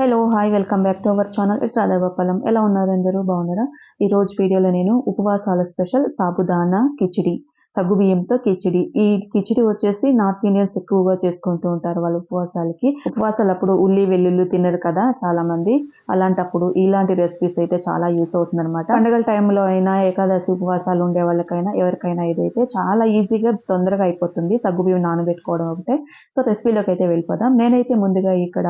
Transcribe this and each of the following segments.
Hello hi welcome back to our channel it's Radhagopalam ఎలా ఉన్నారు అందరూ? బాగున్నారా? ఈ రోజు వీడియోలో నేను ఉపవాసాల స్పెషల్ సాబుదానా కిచిడి. సగ్గు బియ్యంతో కిచిడి. ఈ కిచిడి వచ్చేసి నార్త్ ఇండియన్స్ ఎక్కువగా చేసుకుంటూ ఉంటారు వాళ్ళ ఉపవాసాలకి. ఉపవాసాలు అప్పుడు ఉల్లి వెల్లుల్లి తినరు కదా చాలా మంది అలాంటప్పుడు ఇలాంటి రెసిపీస్ అయితే చాలా యూస్ అవుతుంది అనమాట పండుగల టైంలో అయినా ఏకాదశి ఉపవాసాలు ఉండే వాళ్ళకైనా ఎవరికైనా ఇదైతే చాలా ఈజీగా తొందరగా అయిపోతుంది. సగ్గు బియ్యం నానబెట్టుకోవడం ఒకటే. సో రెసిపీలోకి అయితే వెళ్ళిపోదాం. నేనైతే ముందుగా ఇక్కడ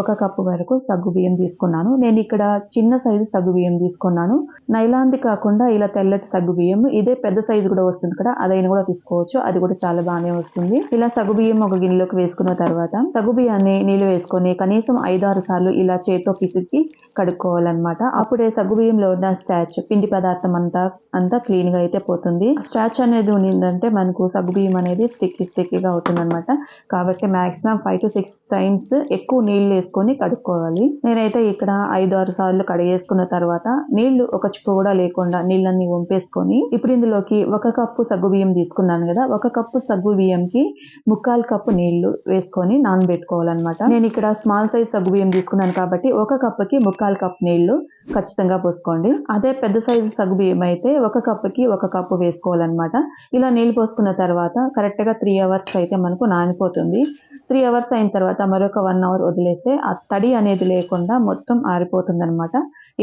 ఒక కప్పు వరకు సగ్గు బియ్యం తీసుకున్నాను. నేను ఇక్కడ చిన్న సైజు సగ్గు బియ్యం తీసుకున్నాను. నైలాంది కాకుండా ఇలా తెల్లటి సగ్గు బియ్యం. ఇదే పెద్ద సైజు కూడా వస్తుంది కదా అదైన కూడా తీసుకోవచ్చు. అది కూడా చాలా బాగానే వస్తుంది. ఇలా సగుబియ్యం ఒక గిన్నెలోకి వేసుకున్న తర్వాత సగు బియ్యాన్ని నీళ్ళు వేసుకొని కనీసం ఐదు ఆరు సార్లు ఇలా చేతితో పిసికి కడుక్కోవాలన్నమాట. అప్పుడే సగ్గు బియ్యంలో ఉన్న స్టాచ్ పిండి పదార్థం అంతా అంతా క్లీన్గా అయితే పోతుంది. స్టాచ్ అనేది ఉన్నిందంటే మనకు సగ్గు బియ్యం అనేది స్టిక్కీ స్టిక్కీగా అవుతుంది అనమాట కాబట్టి maximum five to six times ఎక్కువ నీళ్ళు వేసుకొని కడుక్కోవాలి. నేనైతే ఇక్కడ ఐదు ఆరు సార్లు కడిగేసుకున్న తర్వాత నీళ్ళు ఒక చుక్క కూడా లేకుండా నీళ్ళన్ని వంపేసుకొని ఇప్పుడు ఇందులోకి ఒక కప్పు సగ్గు సగ్గు బియ్యం తీసుకున్నాను కదా ఒక కప్పు సగ్గు బియ్యంకి ముక్కాలు కప్పు నీళ్ళు వేసుకొని నానబెట్టుకోవాలన్నమాట. నేను ఇక్కడ స్మాల్ సైజ్ సగ్గు బియ్యం తీసుకున్నాను కాబట్టి ఒక కప్పుకి ముక్కాలు కప్పు నీళ్ళు ఖచ్చితంగా పోసుకోండి. అదే పెద్ద సైజు సగ్గు బియ్యం అయితే ఒక కప్పుకి ఒక కప్పు వేసుకోవాలన్నమాట. ఇలా నీళ్ళు పోసుకున్న తర్వాత కరెక్ట్గా త్రీ అవర్స్ అయితే మనకు నానిపోతుంది. త్రీ అవర్స్ అయిన తర్వాత మరొక వన్ అవర్ వదిలేస్తే ఆ తడి అనేది లేకుండా మొత్తం ఆరిపోతుంది అనమాట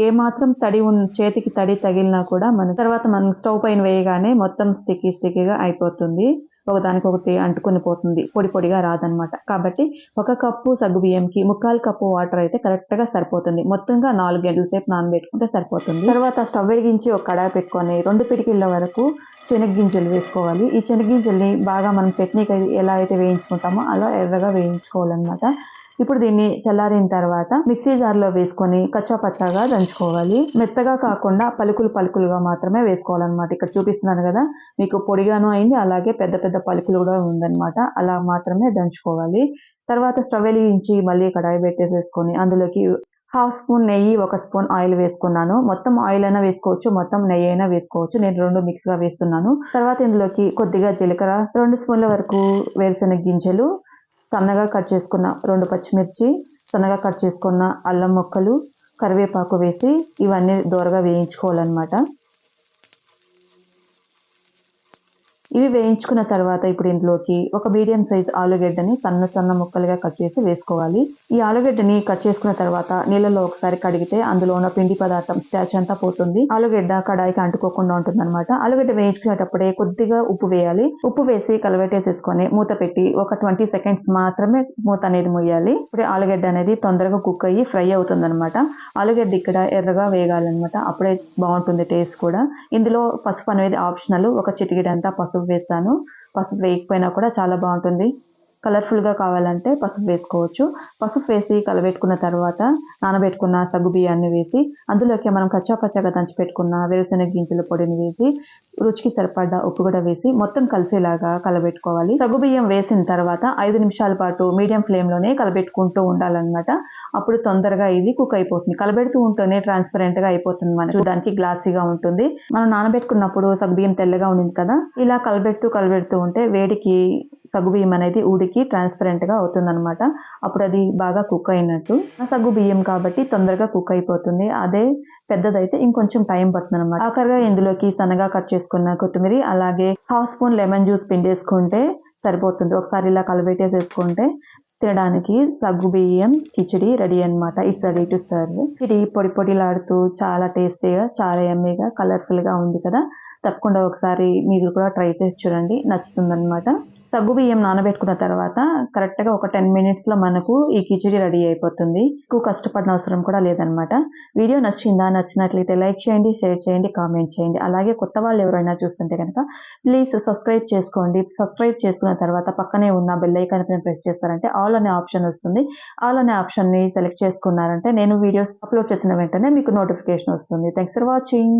ఏ మాత్రం తడి ఉన్న చేతికి తడి తగిలినా కూడా మన తర్వాత మనం స్టవ్ పైన వేయగానే మొత్తం స్టిక్కీ స్టిక్కీగా అయిపోతుంది. ఒకదానికొకటి అంటుకొని పోతుంది. పొడి పొడిగా రాదనమాట. కాబట్టి ఒక కప్పు సగ్గు బియ్యంకి ముక్కాలు కప్పు వాటర్ అయితే కరెక్ట్గా సరిపోతుంది. మొత్తంగా నాలుగు గంటల సేపు నానబెట్టుకుంటే సరిపోతుంది. తర్వాత స్టవ్ వెలిగించి ఒక కడాయి పెట్టుకొని రెండు పిడికిళ్ళ వరకు శనగ్గింజలు వేసుకోవాలి. ఈ శనగ్గింజల్ని బాగా మనం చట్నీకి ఎలా అయితే వేయించుకుంటామో అలా ఎర్రగా వేయించుకోవాలన్నమాట. ఇప్పుడు దీన్ని చల్లారిన తర్వాత మిక్సీ జార్లో వేసుకొని కచ్చా పచ్చాగా దంచుకోవాలి. మెత్తగా కాకుండా పలుకులు పలుకులుగా మాత్రమే వేసుకోవాలన్నమాట. ఇక్కడ చూపిస్తున్నాను కదా మీకు పొడిగాను అయింది అలాగే పెద్ద పెద్ద పలుకులు కూడా ఉందన్నమాట. అలా మాత్రమే దంచుకోవాలి. తర్వాత స్టవ్ వెలిగించి మళ్ళీ కడాయి పెట్టేసేసుకొని అందులోకి హాఫ్ స్పూన్ నెయ్యి ఒక స్పూన్ ఆయిల్ వేసుకున్నాను. మొత్తం ఆయిల్ అయినా వేసుకోవచ్చు మొత్తం నెయ్యి అయినా వేసుకోవచ్చు. నేను రెండు మిక్స్గా వేస్తున్నాను. తర్వాత ఇందులోకి కొద్దిగా జీలకర్ర రెండు స్పూన్ల వరకు వేరుశనగ గింజలు సన్నగా కట్ చేసుకున్న రెండు పచ్చిమిర్చి సన్నగా కట్ చేసుకున్న అల్లం ముక్కలు కరివేపాకు వేసి ఇవన్నీ దూరగా వేయించుకోవాలన్నమాట. ఇవి వేయించుకున్న తర్వాత ఇప్పుడు ఇందులోకి ఒక మీడియం సైజ్ ఆలుగడ్డని సన్న సన్న ముక్కలుగా కట్ చేసి వేసుకోవాలి. ఈ ఆలుగడ్డని కట్ చేసుకున్న తర్వాత నీళ్ళలో ఒకసారి కడిగితే అందులో ఉన్న పిండి పదార్థం స్టాచ్ అంతా పోతుంది. ఆలుగడ్డ కడాయికి అంటుకోకుండా ఉంటుంది అనమాట ఆలుగడ్డ వేయించుకునేటప్పుడే కొద్దిగా ఉప్పు వేయాలి. ఉప్పు వేసి కలబెట్టేసేసుకొని మూత పెట్టి ఒక ట్వంటీ సెకండ్స్ మాత్రమే మూత అనేది ముయ్యాలి. ఇప్పుడు ఆలుగడ్డ అనేది తొందరగా కుక్ అయ్యి ఫ్రై అవుతుంది అనమాట ఆలుగడ్డ ఇక్కడ ఎర్రగా వేగాలన్నమాట. అప్పుడే బాగుంటుంది టేస్ట్ కూడా. ఇందులో పసుపు అనేది ఆప్షనల్. ఒక చిటికెడంతా పసుపు వేస్తాను. పసుపు వేయకపోయినా కూడా చాలా బాగుంటుంది. కలర్ఫుల్గా కావాలంటే పసుపు వేసుకోవచ్చు. పసుపు వేసి కలబెట్టుకున్న తర్వాత నానబెట్టుకున్న సగ్గు బియ్యాన్ని వేసి అందులోకి మనం కచ్చా పచ్చగా దంచి పెట్టుకున్న వేరుశనగ గింజల పొడిని వేసి రుచికి సరిపడ్డ ఉప్పు కూడా వేసి మొత్తం కలిసేలాగా కలబెట్టుకోవాలి. సగ్గు బియ్యం వేసిన తర్వాత ఐదు నిమిషాల పాటు మీడియం ఫ్లేమ్లోనే కలబెట్టుకుంటూ ఉండాలన్నమాట. అప్పుడు తొందరగా ఇది కుక్ అయిపోతుంది. కలబెడుతూ ఉంటేనే ట్రాన్స్పరెంట్గా అయిపోతుంది మన చూడడానికి గ్లాసీగా ఉంటుంది. మనం నానబెట్టుకున్నప్పుడు సగ్గుబియ్యం తెల్లగా ఉండింది కదా? ఇలా కలబెడుతూ కలబెడుతూ ఉంటే వేడికి సగ్గుబియ్యం అనేది ఊడికి ట్రాన్స్పరెంట్గా అవుతుందనమాట అప్పుడు అది బాగా కుక్ అయినట్టు. సగ్గు బియ్యం కాబట్టి తొందరగా కుక్ అయిపోతుంది. అదే పెద్దదైతే ఇంకొంచెం టైం పడుతుంది అనమాట ఆఖరిగా ఇందులోకి సన్నగా కట్ చేసుకున్న కొత్తిమీర అలాగే హాఫ్ స్పూన్ లెమన్ జ్యూస్ పిండేసుకుంటే సరిపోతుంది. ఒకసారి ఇలా కలబెట్టేసేసుకుంటే తినడానికి సగ్గు బియ్యం కిచిడి రెడీ అనమాట ఇట్స్ రెడీ టు సర్వ్ ఇది పొడి పొడిలాడుతూ చాలా టేస్టీగా చాలా ఎమ్మీగా కలర్ఫుల్గా ఉంది కదా. తప్పకుండా ఒకసారి మీరు కూడా ట్రై చేసి చూడండి. నచ్చుతుందన్నమాట. సగ్గు బియ్యం నానబెట్టుకున్న తర్వాత కరెక్ట్గా ఒక టెన్ మినిట్స్లో మనకు ఈ కిచిడి రెడీ అయిపోతుంది. ఎక్కువ కష్టపడిన అవసరం కూడా లేదనమాట. వీడియో నచ్చిందా నచ్చినట్లయితే లైక్ చేయండి షేర్ చేయండి కామెంట్ చేయండి. అలాగే కొత్త వాళ్ళు ఎవరైనా చూస్తుంటే కనుక ప్లీజ్ సబ్స్క్రైబ్ చేసుకోండి. సబ్స్క్రైబ్ చేసుకున్న తర్వాత పక్కనే ఉన్న బెల్ ఐకాన్ పైన ప్రెస్ చేస్తారంటే ఆల్ అనే ఆప్షన్ వస్తుంది. ఆల్ అనే ఆప్షన్ని సెలెక్ట్ చేసుకున్నారంటే నేను వీడియోస్ అప్లోడ్ చేసిన వెంటనే మీకు నోటిఫికేషన్ వస్తుంది. Thanks for watching.